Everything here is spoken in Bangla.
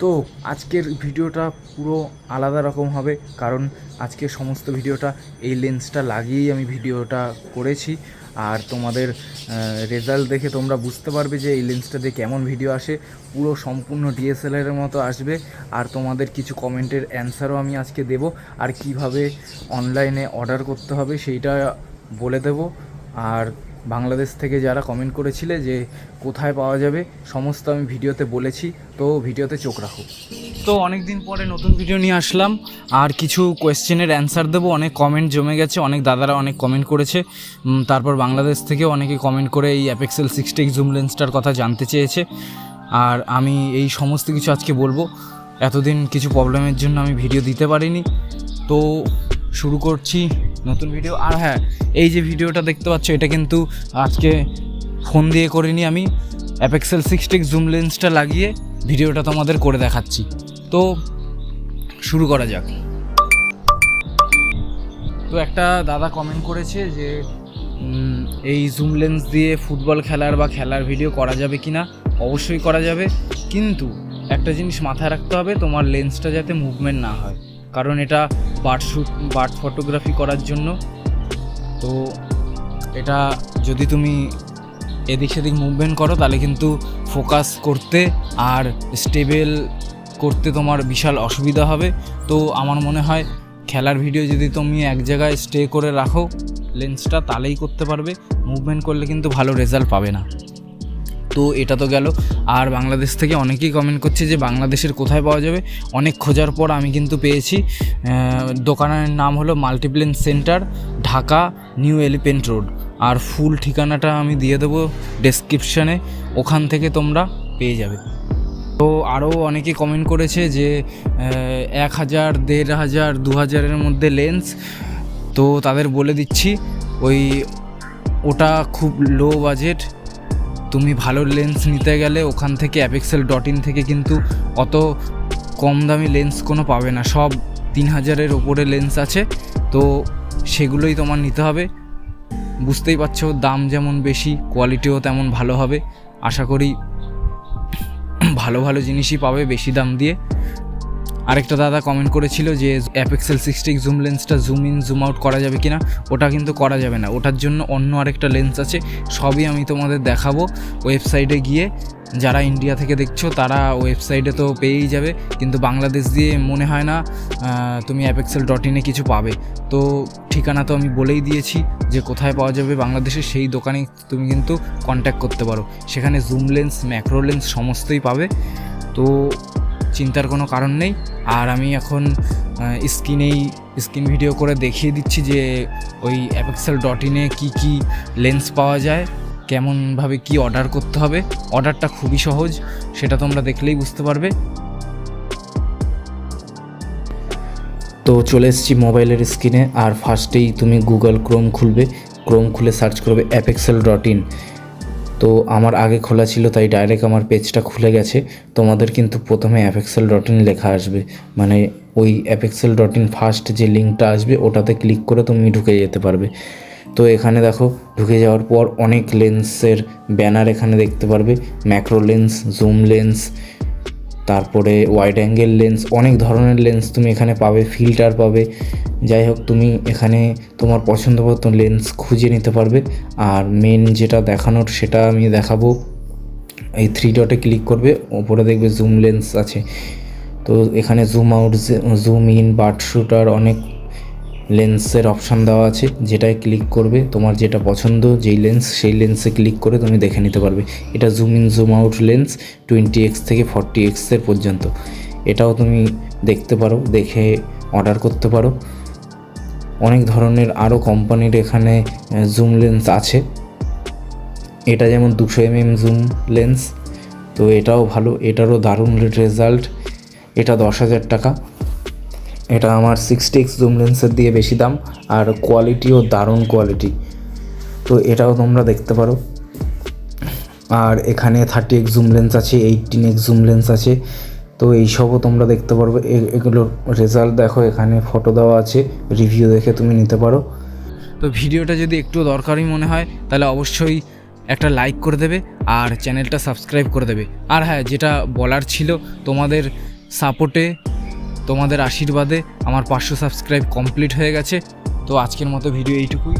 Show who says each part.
Speaker 1: তো আজকের ভিডিওটা পুরো আলাদা রকম হবে, কারণ আজকে সমস্ত ভিডিওটা এই লেন্সটা লাগিয়েই আমি ভিডিওটা করেছি। আর তোমাদের রেজাল্ট দেখে তোমরা বুঝতে পারবে যে এই লেন্সটা দিয়ে কেমন ভিডিও আসে। পুরো সম্পূর্ণ ডিএসএলআরের মতো আসবে। আর তোমাদের কিছু কমেন্টের অ্যান্সারও আমি আজকে দেব। আর কীভাবে অনলাইনে অর্ডার করতে হবে সেইটা বলে দেব। আর বাংলাদেশ থেকে যারা কমেন্ট করেছিলে যে কোথায় পাওয়া যাবে, সমস্ত আমি ভিডিওতে বলেছি, তো ভিডিওতে চোখ রাখো। তো অনেক দিন পরে নতুন ভিডিও নিয়ে আসলাম। আর কিছু কোয়েশ্চেনের অ্যান্সার দেবো। অনেক কমেন্ট জমে গেছে, অনেক দাদারা অনেক কমেন্ট করেছে। তারপর বাংলাদেশ থেকে অনেকে কমেন্ট করে এই অ্যাপেক্সেল সিক্সটি জুম লেন্সটার কথা জানতে চেয়েছে। আর আমি এই সমস্ত কিছু আজকে বলব। এতদিন কিছু প্রবলেমের জন্য আমি ভিডিও দিতে পারিনি। তো শুরু করছি। নতুন ভিডিও আর হ্যাঁ এই যে ভিডিওটা দেখতে পাচ্ছ, এটা কিন্তু আজকে ফোন দিয়ে করিনি আমি। অ্যাপেক্সেল সিক্সটিক জুম লেন্সটা লাগিয়ে ভিডিওটা তোমাদের করে দেখাচ্ছি। তো শুরু করা যাক। তো একটা দাদা কমেন্ট করেছে যে এই জুম লেন্স দিয়ে ফুটবল খেলার বা খেলার ভিডিও করা যাবে কি না অবশ্যই করা যাবে। কিন্তু একটা জিনিস মাথায় রাখতে হবে, তোমার লেন্সটা যাতে মুভমেন্ট না হয়। কারণ এটা বার্ড শ্যুট বার্ড ফটোগ্রাফি করার জন্য। তো এটা যদি তুমি এদিক সেদিক মুভমেন্ট করো, তাহলে কিন্তু ফোকাস করতে আর স্টেবেল করতে তোমার বিশাল অসুবিধা হবে। তো আমার মনে হয় খেলার ভিডিও যদি তুমি এক জায়গায় স্টে করে রাখো লেন্সটা তাহলেই করতে পারবে। মুভমেন্ট করলে কিন্তু ভালো রেজাল্ট পাবে না। তো এটা তো গেল। আর বাংলাদেশ থেকে অনেকেই কমেন্ট করছে যে বাংলাদেশের কোথায় পাওয়া যাবে। অনেক খোঁজার পর আমি কিন্তু পেয়েছি। দোকানের নাম হলো Multiplan Center, Dhaka, New Elephant Road. আর ফুল ঠিকানাটা আমি দিয়ে দেবো ডেসক্রিপশানে ওখান থেকে তোমরা পেয়ে যাবে। তো আরও অনেকে কমেন্ট করেছে যে এক হাজার, দেড় হাজার, দু হাজারের মধ্যে লেন্স তো তাদের বলে দিচ্ছি, ওই ওটা খুব লো বাজেট তুমি ভালো লেন্স নিতে গেলে ওখান থেকে অ্যাপেক্সেল ডট ইন থেকে কিন্তু অত কম দামি লেন্স কোনো পাবে না। সব তিন হাজারের ওপরে লেন্স আছে, তো সেগুলোই তোমার নিতে হবে। বুঝতেই পারছ, দাম যেমন বেশি কোয়ালিটিও তেমন ভালো হবে। আশা করি ভালো ভালো জিনিসই পাবে বেশি দাম দিয়ে। আরেকটা দাদা কমেন্ট করেছিল যে অ্যাপেক্সেল সিক্সটিক জুম লেন্সটা জুম ইন জুম আউট করা যাবে কিনা, ওটা কিন্তু করা যাবে না। ওটার জন্য অন্য আরেকটা লেন্স আছে, সবই আমি তোমাদের দেখাবো। ওয়েবসাইটে গিয়ে যারা ইন্ডিয়া থেকে দেখছ, তারা ওয়েবসাইটে তো পেয়েই যাবে। কিন্তু বাংলাদেশ দিয়ে মনে হয় না তুমি অ্যাপেক্সেল ডট ইনে কিছু পাবে। তো ঠিকানা তো আমি বলেই দিয়েছি যে কোথায় পাওয়া যাবে বাংলাদেশে সেই দোকানে তুমি কিন্তু কন্ট্যাক্ট করতে পারো। সেখানে জুম লেন্স ম্যাক্রো লেন্স সমস্তই পাবে। তো চিন্তার কোনো কারণ নেই। আর আমি এখন স্ক্রিনেই, স্ক্রিন ভিডিও করে দেখিয়ে দিচ্ছি যে ওই অ্যাপেক্সেল ডট ইনে কী কী লেন্স পাওয়া যায়, কেমনভাবে কি অর্ডার করতে হবে। অর্ডারটা খুবই সহজ, সেটা তোমরা দেখলেই বুঝতে পারবে।
Speaker 2: তো চলে এসেছি মোবাইলের স্ক্রিনে, আর ফার্স্টেই তুমি গুগল ক্রোম খুলবে। ক্রোম খুলে সার্চ করবে অ্যাপেক্সেল ডট ইন তো আমার আগে খোলা ছিল, তাই ডাইরেক্ট আমার পেজটা খুলে গেছে। তোমাদের কিন্তু প্রথমে অ্যাপেক্সেল ডট ইন লেখা আসবে। মানে ওই অ্যাপেক্সেল ডট ইন ফার্স্ট যে লিঙ্কটা আসবে, ওটাতে ক্লিক করে তুমি ঢুকে যেতে পারবে। তো এখানে দেখো, ঢুকে যাওয়ার পর অনেক লেন্সের ব্যানার এখানে দেখতে পারবে। ম্যাক্রো লেন্স জুম লেন্স তারপরে ওয়াইড অ্যাঙ্গেল লেন্স অনেক ধরনের লেন্স তুমি এখানে পাবে ফিল্টার পাবে। যাই হোক, তুমি এখানে তোমার পছন্দ মতো লেন্স খুঁজে নিতে পারবে। আর মেন যেটা দেখানোর, সেটা আমি দেখাবো। এই থ্রি ডটে ক্লিক করবে, ওপরে দেখবে জুম লেন্স আছে। তো এখানে zoom out zoom in bird shooter অনেক লেন্সের অপশান দেওয়া আছে, যেটায় ক্লিক করবে। তোমার যেটা পছন্দ, যেই লেন্স, সেই লেন্সে ক্লিক করে তুমি দেখে নিতে পারবে। এটা zoom in zoom out lens twenty X থেকে ফর্টি এক্সের পর্যন্ত। এটাও তুমি দেখতে পারো, দেখে অর্ডার করতে পারো। অনেক ধরনের আরও কোম্পানির এখানে জুম লেন্স আছে। এটা যেমন দুশো এমএম জুম লেন্স, তো এটাও ভালো, এটারও দারুণ রেজাল্ট এটা দশ হাজার টাকা। এটা আমার সিক্সটি এক্স জুম লেন্সের দিয়ে বেশি দাম আর কোয়ালিটিও দারুণ কোয়ালিটি তো এটাও তোমরা দেখতে পারো। আর এখানে থার্টি এক্স জুম লেন্স আছে এইটিন এক্স জুম লেন্স আছে। তো এইসবও তোমরা দেখতে পারবে। এগুলোর রেজাল্ট দেখো, এখানে ফটো দেওয়া আছে। রিভিউ দেখে তুমি নিতে পারো।
Speaker 1: তো ভিডিওটা যদি একটু দরকারি মনে হয়, তাহলে অবশ্যই একটা লাইক করে দেবে আর চ্যানেলটা সাবস্ক্রাইব করে দেবে। আর হ্যাঁ যেটা বলার ছিল, তোমাদের সাপোর্টে তোমাদের আশীর্বাদে আমার পাঁচশো সাবস্ক্রাইব কমপ্লিট হয়ে গেছে। তো আজকের মতো ভিডিও এইটুকুই।